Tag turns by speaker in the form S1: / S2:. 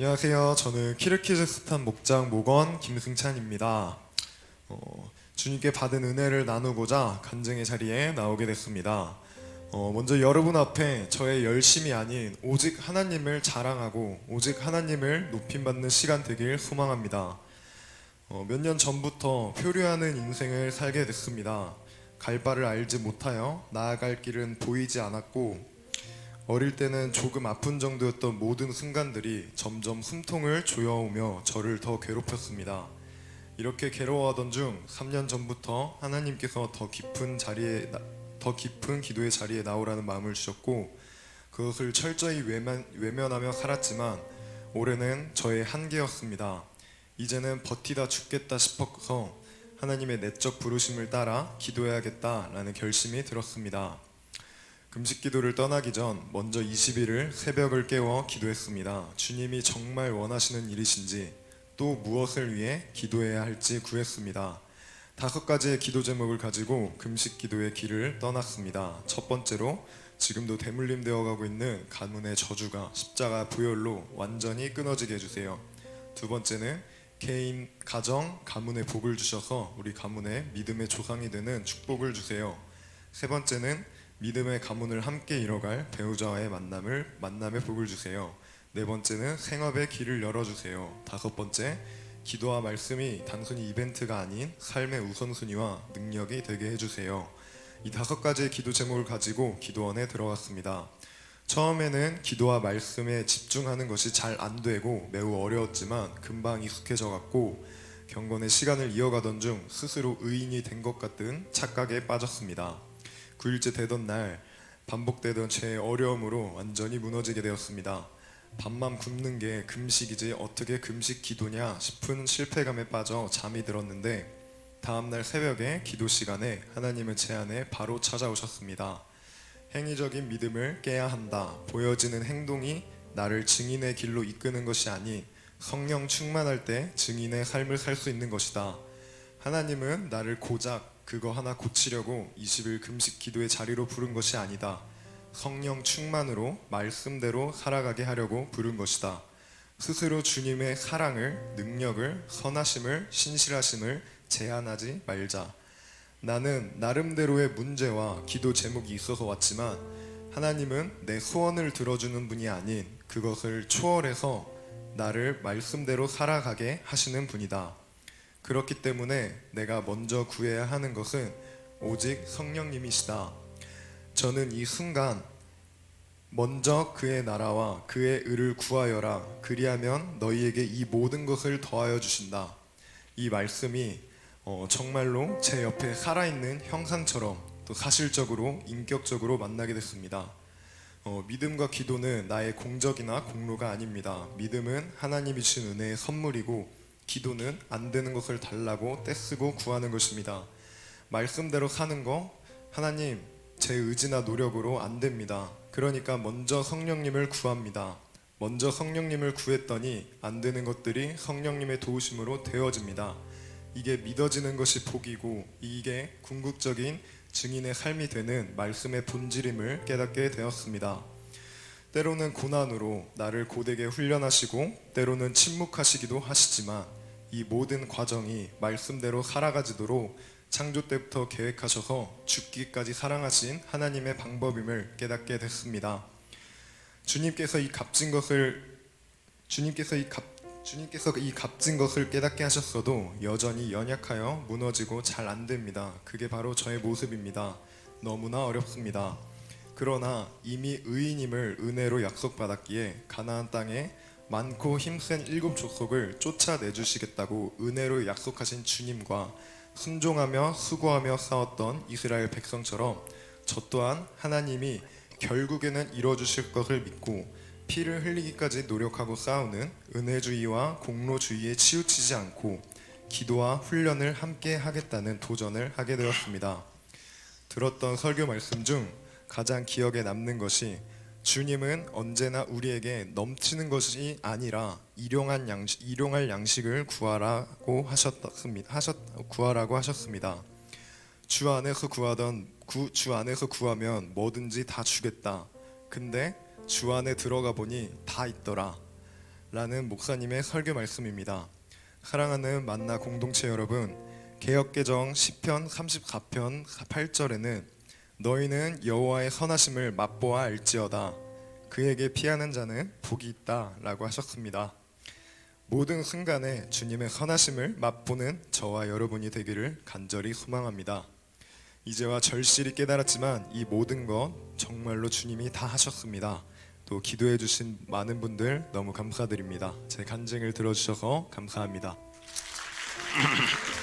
S1: 안녕하세요. 저는 키르키즈스탄 목장 목원 김승찬입니다. 어, 주님께 받은 은혜를 나누고자 간증의 자리에 나오게 됐습니다. 어, 먼저 여러분 앞에 저의 열심이 아닌 오직 하나님을 자랑하고 오직 하나님을 높임받는 시간 되길 소망합니다. 어, 몇년 전부터 표류하는 인생을 살게 됐습니다. 갈 바를 알지 못하여 나아갈 길은 보이지 않았고 어릴 때는 조금 아픈 정도였던 모든 순간들이 점점 숨통을 조여오며 저를 더 괴롭혔습니다. 이렇게 괴로워하던 중 3년 전부터 하나님께서 더 깊은 자리에 나- 더 깊은 기도의 자리에 나오라는 마음을 주셨고 그것을 철저히 외면, 외면하며 살았지만 올해는 저의 한계였습니다. 이제는 버티다 죽겠다 싶어서 하나님의 내적 부르심을 따라 기도해야겠다라는 결심이 들었습니다. 금식 기도를 떠나기 전 먼저 20일을 새벽을 깨워 기도했습니다. 주님이 정말 원하시는 일이신지 또 무엇을 위해 기도해야 할지 구했습니다. 다섯 가지의 기도 제목을 가지고 금식 기도의 길을 떠났습니다. 첫 번째로 지금도 대물림 되어 가고 있는 가문의 저주가 십자가 부열로 완전히 끊어지게 해주세요. 두 번째는 개인, 가정, 가문의 복을 주셔서 우리 가문의 믿음의 조상이 되는 축복을 주세요. 세 번째는 믿음의 가문을 함께 이뤄갈 배우자와의 만남을 만남의 복을 주세요. 네 번째는 생업의 길을 열어주세요. 다섯 번째 기도와 말씀이 단순히 이벤트가 아닌 삶의 우선순위와 능력이 되게 해주세요. 이 다섯 가지의 기도 제목을 가지고 기도원에 들어갔습니다. 처음에는 기도와 말씀에 집중하는 것이 잘 안 되고 매우 어려웠지만 금방 익숙해져 갔고 경건의 시간을 이어가던 중 스스로 의인이 된 것 같은 착각에 빠졌습니다. 9일째 되던 날 반복되던 제 어려움으로 완전히 무너지게 되었습니다. 밥만 굶는 게 금식이지 어떻게 금식 기도냐 싶은 실패감에 빠져 잠이 들었는데 다음날 새벽에 기도 시간에 하나님은 제 안에 바로 찾아오셨습니다. 행위적인 믿음을 깨야 한다. 보여지는 행동이 나를 증인의 길로 이끄는 것이 아닌 성령 충만할 때 증인의 삶을 살 수 있는 것이다. 하나님은 나를 고작 그거 하나 고치려고 20일 금식 기도의 자리로 부른 것이 아니다. 성령 충만으로 말씀대로 살아가게 하려고 부른 것이다. 스스로 주님의 사랑을, 능력을, 선하심을, 신실하심을 제한하지 말자. 나는 나름대로의 문제와 기도 제목이 있어서 왔지만 하나님은 내 소원을 들어주는 분이 아닌 그것을 초월해서 나를 말씀대로 살아가게 하시는 분이다. 그렇기 때문에 내가 먼저 구해야 하는 것은 오직 성령님이시다. 저는 이 순간 먼저 그의 나라와 그의 의를 구하여라. 그리하면 너희에게 이 모든 것을 더하여 주신다. 이 말씀이 어, 정말로 제 옆에 살아있는 형상처럼 또 사실적으로 인격적으로 만나게 됐습니다. 어, 믿음과 기도는 나의 공적이나 공로가 아닙니다. 믿음은 하나님이 주신 은혜의 선물이고 기도는 안 되는 것을 달라고 떼쓰고 구하는 것입니다. 말씀대로 사는 거 하나님 제 의지나 노력으로 안 됩니다. 그러니까 먼저 성령님을 구합니다. 먼저 성령님을 구했더니 안 되는 것들이 성령님의 도우심으로 되어집니다. 이게 믿어지는 것이 복이고 이게 궁극적인 증인의 삶이 되는 말씀의 본질임을 깨닫게 되었습니다. 때로는 고난으로 나를 고되게 훈련하시고 때로는 침묵하시기도 하시지만 이 모든 과정이 말씀대로 살아가지도록 창조 때부터 계획하셔서 죽기까지 사랑하신 하나님의 방법임을 깨닫게 됐습니다. 주님께서 이 값진 것을 주님께서 이 값, 주님께서 이 값진 것을 깨닫게 하셨어도 여전히 연약하여 무너지고 잘 안 됩니다. 그게 바로 저의 모습입니다. 너무나 어렵습니다. 그러나 이미 의인임을 은혜로 약속받았기에 가나안 땅에 많고 힘센 일곱 족속을 쫓아내 주시겠다고 은혜로 약속하신 주님과 순종하며 수고하며 싸웠던 이스라엘 백성처럼 저 또한 하나님이 결국에는 이루어 주실 것을 믿고 피를 흘리기까지 노력하고 싸우는 은혜주의와 공로주의에 치우치지 않고 기도와 훈련을 함께 하겠다는 도전을 하게 되었습니다. 들었던 설교 말씀 중 가장 기억에 남는 것이 주님은 언제나 우리에게 넘치는 것이 아니라 일용한 양식, 일용할 양식을 구하라고 하셨습니다. 하셨 구하라고 하셨습니다. 주 안에서 구하던 구, 주 안에서 구하면 뭐든지 다 주겠다. 근데 주 안에 들어가 보니 다 있더라. 라는 목사님의 설교 말씀입니다. 사랑하는 만나 공동체 여러분, 개혁개정 10편 34편 8절에는 너희는 여호와의 선하심을 맛보아 알지어다. 그에게 피하는 자는 복이 있다라고 하셨습니다. 모든 순간에 주님의 선하심을 맛보는 저와 여러분이 되기를 간절히 소망합니다. 이제와 절실히 깨달았지만 이 모든 것 정말로 주님이 다 하셨습니다. 또 기도해 주신 많은 분들 너무 감사드립니다. 제 간증을 들어주셔서 감사합니다.